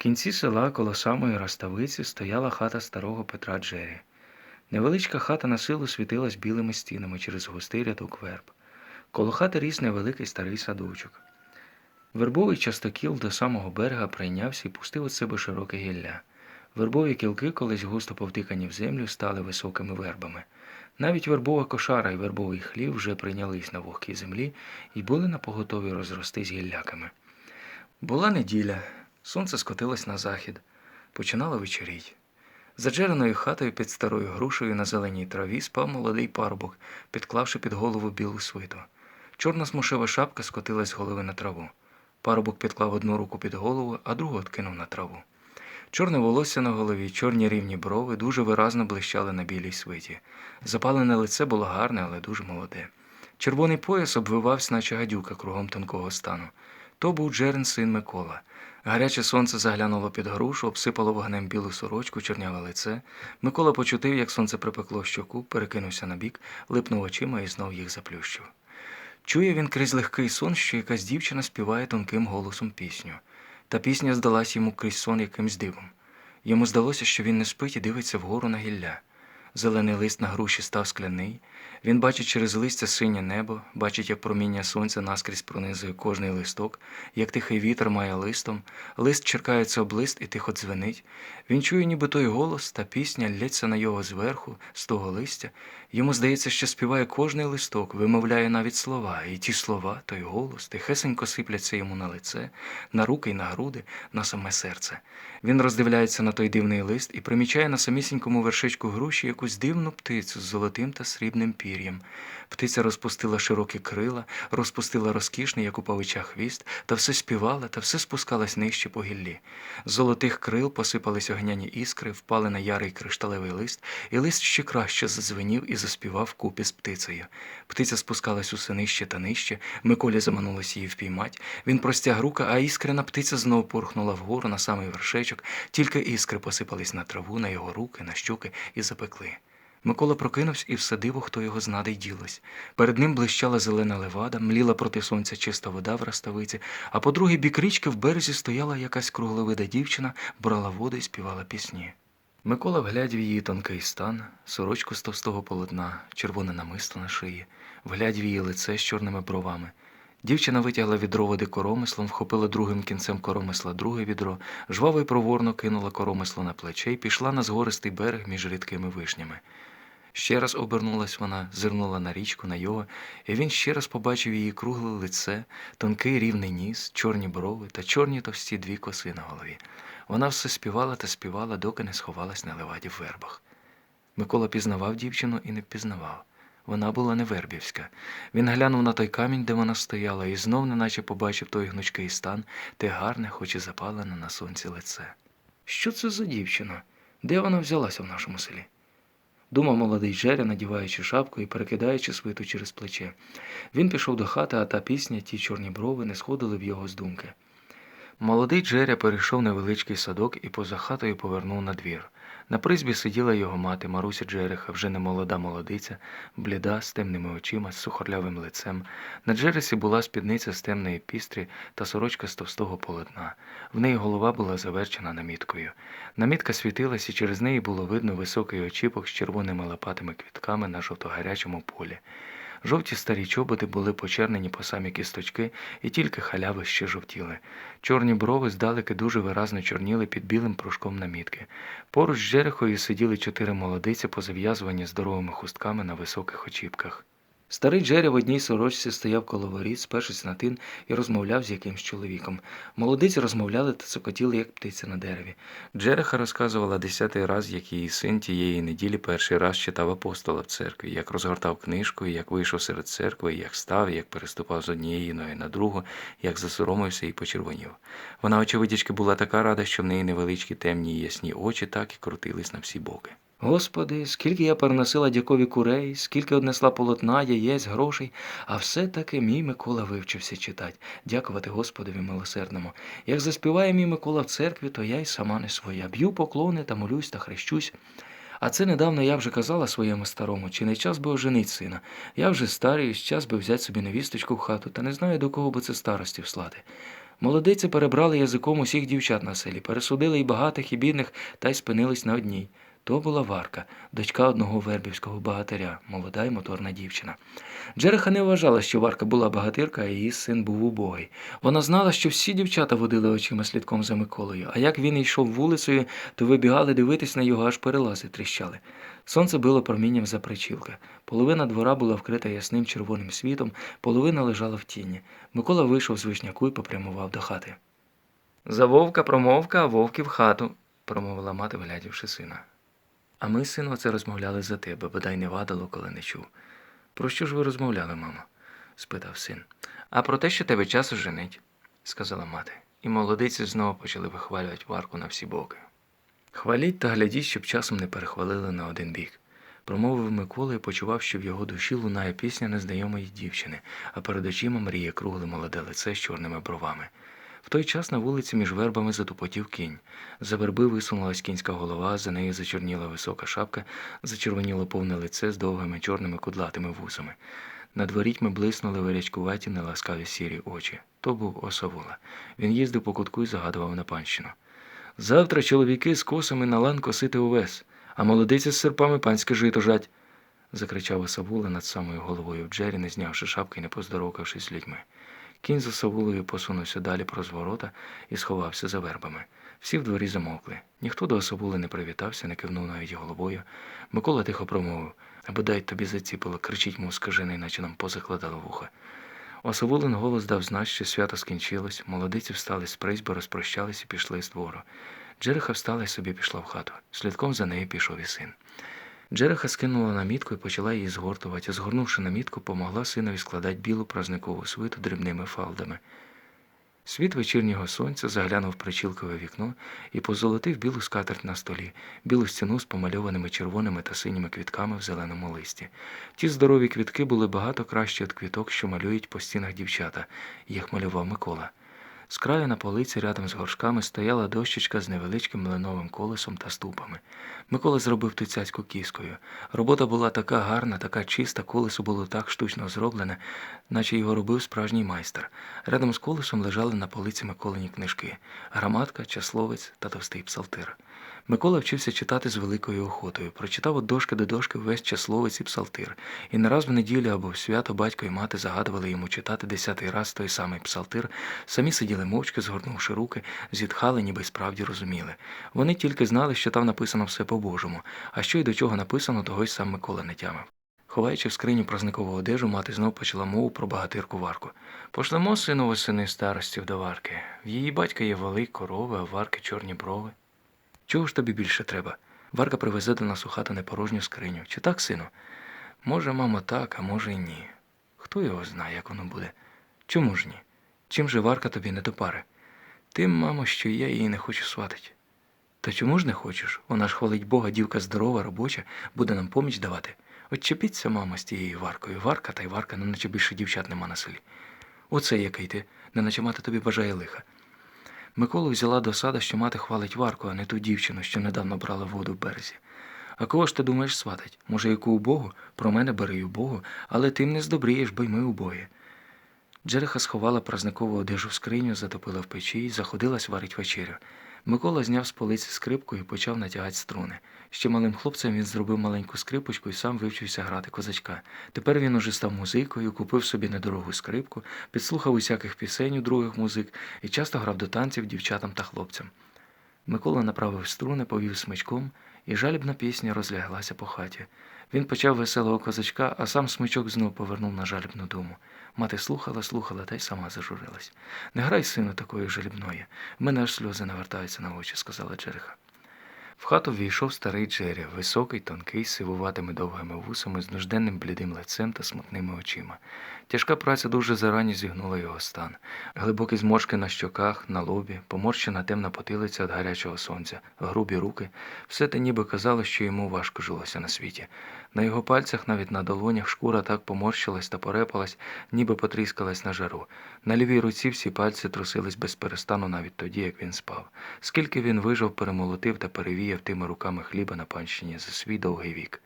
кінці села коло самої Раставиці стояла хата старого Петра Джері. Невеличка хата на силу світилась білими стінами через густий рядок верб. Коло хати ріс невеликий старий садочок. Вербовий частокіл до самого берега прийнявся і пустив від себе широке гілля. Вербові кілки, колись густо повтикані в землю, стали високими вербами. Навіть вербова кошара і вербовий хлів вже прийнялись на вогкій землі і були напоготові розростись гілляками. Була неділя, сонце скотилось на захід, починало вечоріть. За джереною хатою під старою грушею на зеленій траві спав молодий парубок, підклавши під голову білу свиту. Чорна смушева шапка скотилась з голови на траву. Парубок підклав одну руку під голову, а другу откинув на траву. Чорне волосся на голові, чорні рівні брови дуже виразно блищали на білій свиті. Запалене лице було гарне, але дуже молоде. Червоний пояс обвивався, наче гадюка кругом тонкого стану. То був Джерен син Микола. Гаряче сонце заглянуло під грушу, обсипало вогнем білу сорочку, чорняве лице. Микола почутив, як сонце припекло щоку, перекинувся на бік, липнув очима і знов їх заплющив. Чує він крізь легкий сон, що якась дівчина співає тонким голосом пісню. Та пісня здалась йому крізь сон якимсь дивом. Йому здалося, що він не спить і дивиться вгору на гілля. Зелений лист на груші став скляний. Він бачить через листя синє небо, бачить, як проміння сонця наскрізь пронизує кожний листок, як тихий вітер має листом, лист черкається об лист і тихо дзвенить. Він чує, ніби той голос, та пісня лється на його зверху, з того листя. Йому здається, що співає кожний листок, вимовляє навіть слова, і ті слова, той голос, тихесенько сипляться йому на лице, на руки й на груди, на саме серце. Він роздивляється на той дивний лист і примічає на самісінькому вершечку груші якусь дивну птицю з золотим та срібним пір'ям. Птиця розпустила широкі крила, розпустила розкішний, як у павича хвіст, та все співала, та все спускалась нижче по гіллі. З золотих крил посипались огняні іскри, впали на ярий кришталевий лист, і лист ще краще задзвенів і заспівав купі з птицею. Птиця спускалась усе нижче та нижче, Миколі заманулось її впіймать. Він простяг рука, а іскрена птиця знов порхнула вгору на самий вершечок, тільки іскри посипались на траву, на його руки, на щоки і запекли. Микола прокинувся і все диво, хто його знаде й ділось. Перед ним блищала зелена левада, мліла проти сонця чиста вода в раставиці, а по другий бік річки в березі стояла якась кругловида дівчина, брала воду і співала пісні. Микола вглядів її тонкий стан, сорочку з товстого полотна, червоне намисто на шиї, вглядів її лице з чорними бровами. Дівчина витягла відро води коромислом, вхопила другим кінцем коромисла друге відро, жваво й проворно кинула коромисло на плече і пішла на згористий берег між рідкими вишнями. Ще раз обернулась вона, зирнула на річку, на його, і він ще раз побачив її кругле лице, тонкий рівний ніс, чорні брови та чорні товсті дві коси на голові. Вона все співала та співала, доки не сховалась на леваді в вербах. Микола пізнавав дівчину і не впізнавав. Вона була не вербівська. Він глянув на той камінь, де вона стояла, і знов неначе побачив той гнучкий стан, те гарне, хоч і запалене на сонці лице. Що це за дівчина? Де вона взялася в нашому селі? Думав молодий Джеря, надіваючи шапку і перекидаючи свиту через плече. Він пішов до хати, а та пісня, ті чорні брови не сходили в його з думки. Молодий Джеря перейшов невеличкий садок і поза хатою повернув на двір. На призбі сиділа його мати Маруся Джереха, вже не молода молодиця, бліда, з темними очима, з сухорлявим лицем. На Джересі була спідниця з темної пістрі та сорочка з товстого полотна. В неї голова була заверчена наміткою. Намітка світилась, і через неї було видно високий очіпок з червоними лопатими квітками на жовтогарячому полі. Жовті старі чоботи були почернені по самі кісточки, і тільки халяви ще жовтіли. Чорні брови здалеки дуже виразно чорніли під білим пружком намітки. Поруч з Джерехою сиділи чотири молодиці, позав'язувані здоровими хустками на високих очіпках. Старий Джері в одній сорочці стояв коло воріт, спершись на тин і розмовляв з якимсь чоловіком. Молодиці розмовляли та цокотіли, як птиця на дереві. Джереха розказувала десятий раз, як її син тієї неділі перший раз читав апостола в церкві, як розгортав книжку, як вийшов серед церкви, як став, як переступав з однієї ноги на другу, як засоромився і почервонів. Вона, очевидячки, була така рада, що в неї невеличкі темні й ясні очі так і крутились на всі боки. Господи, скільки я переносила дякові курей, скільки однесла полотна, яєць, грошей, а все-таки мій Микола вивчився читати. Дякувати Господові милосердному. Як заспіває мій Микола в церкві, то я й сама не своя. Б'ю поклони та молюсь та хрещусь. А це недавно я вже казала своєму старому, чи не час би оженить сина. Я вже старий, час би взяти собі невісточку в хату, та не знаю, до кого би це старості вслати. Молодиці перебрали язиком усіх дівчат на селі, пересудили і багатих, і бідних, та й спинились на одній. То була Варка, дочка одного вербівського багатиря, молода й моторна дівчина. Джереха не вважала, що Варка була багатирка, а її син був убогий. Вона знала, що всі дівчата водили очима слідком за Миколою, а як він йшов вулицею, то вибігали дивитись на його, аж перелази тріщали. Сонце било промінням за причілка. Половина двора була вкрита ясним червоним світом, половина лежала в тіні. Микола вийшов з вишняку і попрямував до хати. За вовка промовка, а вовки в хату, промовила мати, глядівши сина. А ми, сину, це розмовляли за тебе, бодай не вадило, коли не чув. Про що ж ви розмовляли, мамо? спитав син. А про те, що тебе час женить, сказала мати. І молодиці знову почали вихвалювати варку на всі боки. Хваліть та глядіть, щоб часом не перехвалили на один бік. Промовив Микола і почував, що в його душі лунає пісня незнайомої дівчини, а перед очима мріє кругле молоде лице з чорними бровами. В той час на вулиці між вербами затупотів кінь. За верби висунулась кінська голова, за нею зачорніла висока шапка, зачервоніло повне лице з довгими чорними кудлатими вусами. Над ворітьми блиснули вирячкуваті неласкаві сірі очі. То був осавула. Він їздив по кутку і загадував на панщину. Завтра чоловіки з косами на лан косити увес, а молодиці з серпами панське жито жать. закричав Осавула над самою головою в Джері, не знявши шапки і не поздоровкавшись з людьми. Кінь за Савулою посунувся далі проз ворота і сховався за вербами. Всі в дворі замовкли. Ніхто до Осавули не привітався, не кивнув навіть головою. Микола тихо промовив або дай тобі заціпило, кричить, мов скажений, наче нам позакладало вуха. Осавулин голос дав знак, що свято скінчилось, молодиці встали з призьби, розпрощались і пішли з двору. Джереха встала і собі пішла в хату. Слідком за нею пішов і син. Джереха скинула намітку і почала її згортувати. Згорнувши намітку, помогла синові складати білу празникову свиту дрібними фалдами. Світ вечірнього сонця заглянув причілкове вікно і позолотив білу скатерть на столі, білу стіну з помальованими червоними та синіми квітками в зеленому листі. Ті здорові квітки були багато кращі від квіток, що малюють по стінах дівчата, їх малював Микола. З краю на полиці рядом з горшками стояла дощечка з невеличким млиновим колесом та ступами. Микола зробив ту цяцьку кіскою. Робота була така гарна, така чиста, колесо було так штучно зроблене, наче його робив справжній майстер. Рядом з колесом лежали на полиці Миколині книжки граматка, часловець та товстий псалтир. Микола вчився читати з великою охотою, прочитав від дошки до дошки весь часловець і псалтир, і не раз в неділю або в свято батько і мати загадували йому читати десятий раз той самий псалтир, самі сиділи мовчки, згорнувши руки, зітхали, ніби й справді розуміли. Вони тільки знали, що там написано все по-божому, а що й до чого написано, того й сам Микола не тямив. Ховаючи в скриню празникову одежу, мати знов почала мову про багатирку Варку. Пошлемо сину восени старостів до Варки. В її батька є вали, корови, а Варки чорні брови. Чого ж тобі більше треба? Варка привезе до нас у хату непорожню скриню. Чи так, сину? Може, мамо, так, а може й ні. Хто його знає, як воно буде? Чому ж ні? Чим же Варка тобі не до пари? Тим, мамо, що я її не хочу сватить. Та чому ж не хочеш? Вона ж хвалить Бога, дівка здорова, робоча, буде нам поміч давати. Отчепіться, мамо, з тією Варкою. Варка та й Варка, ну наче більше дівчат нема на селі. Оце який ти, неначе мати тобі бажає лиха. Миколу взяла досада, що мати хвалить Варку, а не ту дівчину, що недавно брала воду в березі. А кого ж ти думаєш сватать? Може, яку убогу? Про мене бери убогу, але тим не здобрієш, бо й ми убоє. Джереха сховала празникову одежу в скриню, затопила в печі і заходилась варить вечерю. Микола зняв з полиці скрипку і почав натягати струни. Ще малим хлопцем він зробив маленьку скрипочку і сам вивчився грати козачка. Тепер він уже став музикою, купив собі недорогу скрипку, підслухав усяких пісень у других музик і часто грав до танців дівчатам та хлопцям. Микола направив струни, повів смичком, і жалібна пісня розляглася по хаті. Він почав веселого козачка, а сам смичок знов повернув на жалібну думу. Мати слухала, слухала та й сама зажурилась. Не грай, сину, такої жалібної. В мене аж сльози навертаються на очі, сказала Джериха. В хату війшов старий Джері, високий, тонкий, з сивуватими довгими вусами, з нужденним блідим лицем та смутними очима. Тяжка праця дуже зарані зігнула його стан. Глибокі зморшки на щоках, на лобі, поморщена темна потилиця від гарячого сонця, грубі руки, все те ніби казало, що йому важко жилося на світі. На його пальцях, навіть на долонях, шкура так поморщилась та порепалась, ніби потріскалась на жару. На лівій руці всі пальці трусились без перестану навіть тоді, як він спав. Скільки він вижив, перемолотив та перевіяв тими руками хліба на панщині за свій довгий вік.